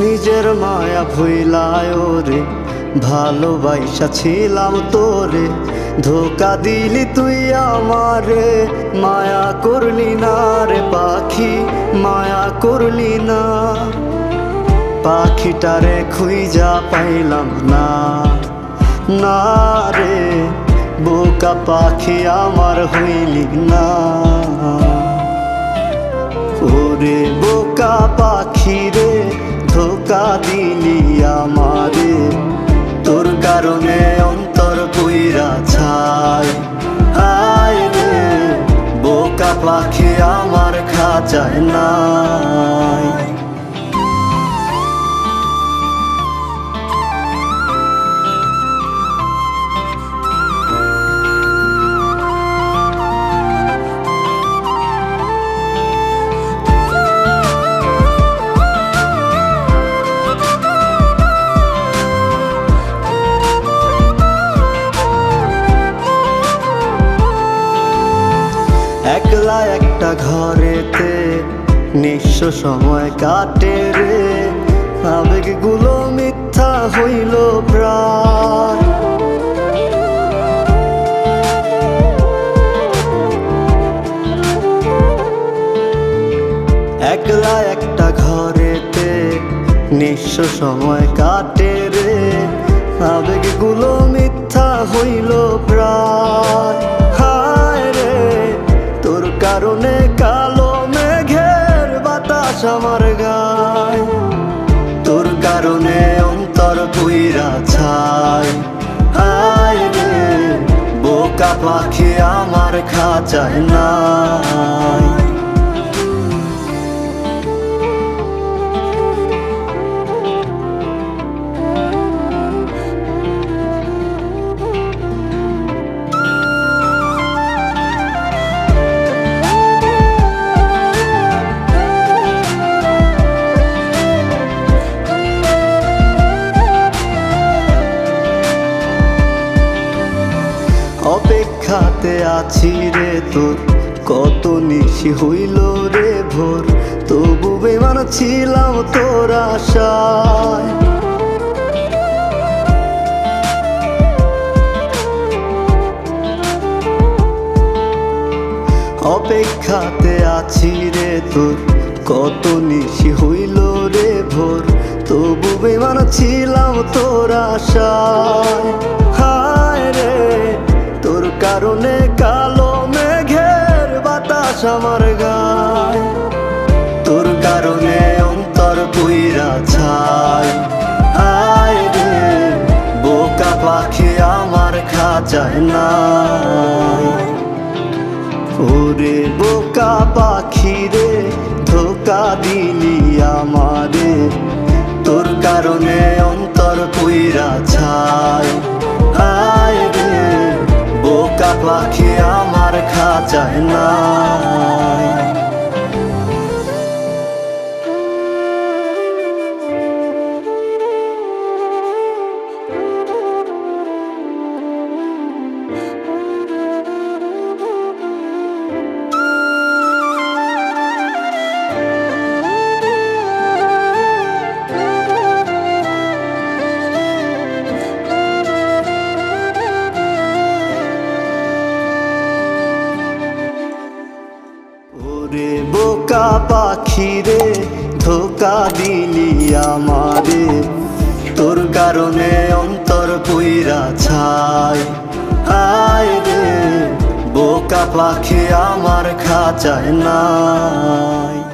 নিজের মায়া ভুইলায় রে ভালোবাসা ছিলাম তোরে। ধোকা দিলি তুই আমারে, মায়া করলি না রে পাখি, মায়া করলি না। পাখিটারে খুঁজা পাইলাম না না রে, বোকা পাখি আমার হইলি না। ওরে বোকা পাখি রে ধোকা দিলি আমারে। তোর কারণে অন্তর কইরা ছায় আয় রে, বোকা পাখি আমার খাঁচায় নাই। একলা একটা ঘরেতে, নিঃস্ব সময় কাটে রে। আবেগগুলো মিথ্যা হইল প্রায়। একলা একটা ঘরেতে, নিঃস্ব সময় কাটে রে। আবেগগুলো মিথ্যা হইল প্রায়। আমার গায়। তোর কারণে অন্তর পুইরা ছাই হায় রে বোকা পাখি আমার খাঁচায় নাই। অপেক্ষাতে আছি রে তোর। কত নিশি হইল রে ভোর। তবু বেমান ছিলাম তোর আশায়। অপেক্ষাতে আছি রে তোর। কত নিশি হইল রে ভোর। তবু বেমান ছিলাম তোর আশায়। আমার গায়, তোর কারণে অন্তর পুইরা ছাই। হায় রে, বোকা পাখি আমার খাঁচায় না ওরে বোকা পাখি রে, ধোকা দিলি আমারে। তোর কারণে অন্তর পুইরা ছাই। হায় রে, বোকা পাখি আমার যায় নাই ওরে বোকা পাখি রে, ধোকা দিলি আমারে। তোর কারণে অন্তর পুইরা ছাই। আয় রে, বোকা পাখি আমার খাঁচায় নাই।